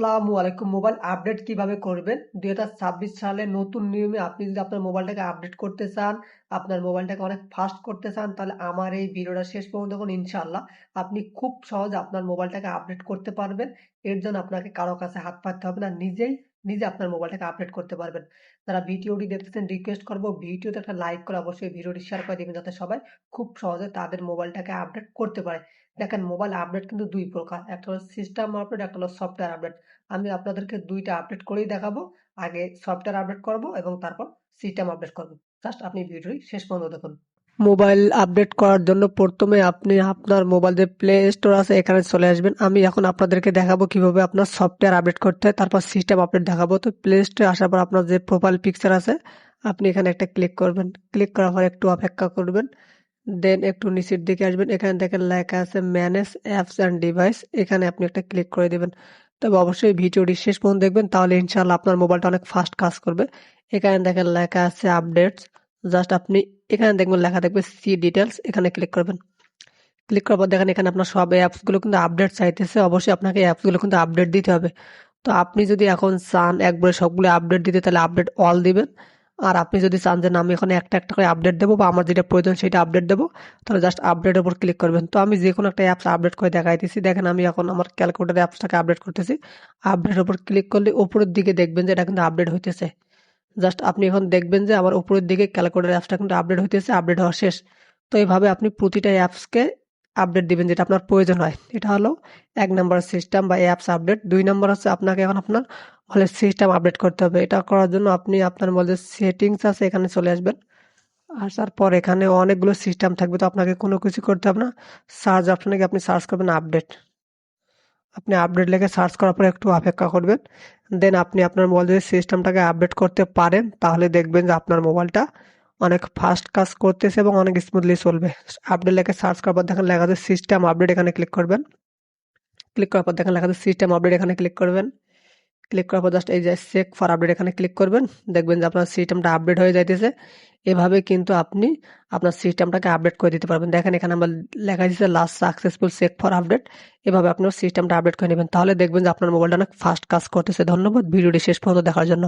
আসসালামু আলাইকুম। Mobile update কীভাবে করবেন? দু হাজার ছাব্বিশ সালে নতুন নিয়মে আপনি যদি আপনার মোবাইলটাকে আপডেট করতে চান, আপনার মোবাইলটাকে অনেক ফাস্ট করতে চান, তাহলে আমার এই ভিডিওটা শেষ পর্যন্ত দেখুন ইনশাল্লাহ আপনি খুব সহজে আপনার মোবাইলটাকে আপডেট করতে পারবেন। এর জন্য আপনাকে কারও কাছে হাত পাততে হবে না। নিজেই নিজে আপনার মোবাইলটাকে আপডেট করতে পারবেন। যারা ভিডিওটি দেখতেছেন রিকোয়েস্ট করব, ভিডিওতে একটা লাইক করে অবশ্যই ভিডিওটি শেয়ার করে দেবেন যাতে সবাই খুব সহজে তাদের মোবাইলটাকে আপডেট করতে পারে। দেখেন মোবাইল আপডেট কিন্তু দুই প্রকার। একটা হলো সিস্টেম আপডেট একটা হলো সফটওয়্যার আপডেট আমি আপনাদেরকে দুইটা আপডেট করেই দেখাবো। আগে সফটওয়্যার আপডেট করব এবং তারপর সিস্টেম আপডেট করব। জাস্ট আপনি ভিডিওটি শেষ পর্যন্ত দেখুন। মোবাইল আপডেট করার জন্য প্রথমে আপনি আপনার মোবাইল যে প্লে স্টোর আছে, এখানে চলে আসবেন। আমি এখন আপনাদেরকে দেখাবো কীভাবে আপনার সফটওয়্যার আপডেট করতে হয়, তারপর সিস্টেম আপডেট দেখাবো। তো প্লে স্টোরে আসার পর আপনার যে প্রোফাইল পিকচার আছে, আপনি এখানে একটা ক্লিক করবেন। ক্লিক করার পর একটু অপেক্ষা করবেন। দেন একটু নিচের দিকে আসবেন। এখানে দেখেন লেখা আছে ম্যানেজ অ্যাপস অ্যান্ড ডিভাইস এখানে আপনি একটা ক্লিক করে দেবেন। তবে অবশ্যই ভিডিওটি শেষ পর্যন্ত দেখবেন, তাহলে ইনশাল্লাহ আপনার মোবাইলটা অনেক ফাস্ট কাজ করবে। এখানে দেখেন লেখা আছে আপডেটস জাস্ট আপনি এখানে দেখবেন লেখা দেখবে সি ডিটেলস এখানে ক্লিক করবেন। ক্লিক করার পর দেখেন এখানে আপনার সব অ্যাপসগুলো কিন্তু আপডেট চাইতেছে। অবশ্যই আপনাকে অ্যাপসগুলো কিন্তু আপডেট দিতে হবে। তো আপনি যদি এখন চান একবারে সবগুলো আপডেট দিতে, তাহলে আপডেট অল দিবেন। আর আপনি যদি চান যে আমি এখন একটা একটা করে আপডেট দেবো বা আমার যেটা প্রয়োজন সেটা আপডেট দেবো, তাহলে জাস্ট আপডেটের উপর ক্লিক করবেন। তো আমি যে কোনো একটা অ্যাপস আপডেট করে দেখাইতেছি। দেখেন আমি এখন আমার ক্যালকুলেটার অ্যাপসটাকে আপডেট করতেছি। আপডেটের উপর ক্লিক করলে উপরের দিকে দেখবেন যে এটা কিন্তু আপডেট হইতেছে। জাস্ট আপনি এখন দেখবেন যে আমার উপরের দিকে ক্যালকুলেটার অ্যাপসটা কিন্তু আপডেট হইতেছে, আপডেট হওয়া শেষ। তো এইভাবে আপনি প্রতিটা অ্যাপসকে আপডেট দিবেন যেটা আপনার প্রয়োজন হয়। এটা হলো এক নম্বর সিস্টেম বা অ্যাপস আপডেট। দুই নম্বর হচ্ছে আপনাকে এখন আপনার হলে সিস্টেম আপডেট করতে হবে। এটা করার জন্য আপনি আপনার মধ্যে সেটিংস আছে, এখানে চলে আসবেন। আসার পর এখানে অনেকগুলো সিস্টেম থাকবে, তো আপনাকে কোনো কিছু করতে হবে না। সার্চ অপশানে গিয়ে আপনি সার্চ করবেন আপডেট। আপনি আপডেট লেগে সার্চ করার পর একটু অপেক্ষা করবেন। দেন আপনি আপনার মোবাইল যদি সিস্টেমটাকে আপডেট করতে পারেন, তাহলে দেখবেন যে আপনার মোবাইলটা অনেক ফাস্ট কাজ করতেছে এবং অনেক স্মুথলি চলবে। আপডেট লেগে সার্চ করার পর দেখেন লেখা আছে সিস্টেম আপডেট এখানে ক্লিক করবেন। ক্লিক করার পর দেখেন লেখা আছে সিস্টেম আপডেট এখানে ক্লিক করবেন। ক্লিক করার পর জাস্ট এই যে চেক ফর আপডেট এখানে ক্লিক করবেন। দেখবেন যে আপনার সিস্টেমটা আপডেট হয়ে যাইতেছে। এভাবে কিন্তু আপনি আপনার সিস্টেমটাকে আপডেট করে দিতে পারবেন। দেখেন এখানে আমার লেখা দিচ্ছে last successful check for update এভাবে আপনার সিস্টেমটা আপডেট করে নেবেন। তাহলে দেখবেন যে আপনার মোবাইলটা অনেক ফাস্ট কাজ করতেছে। ধন্যবাদ। ভিডিওটি শেষ পর্যন্ত দেখার জন্য।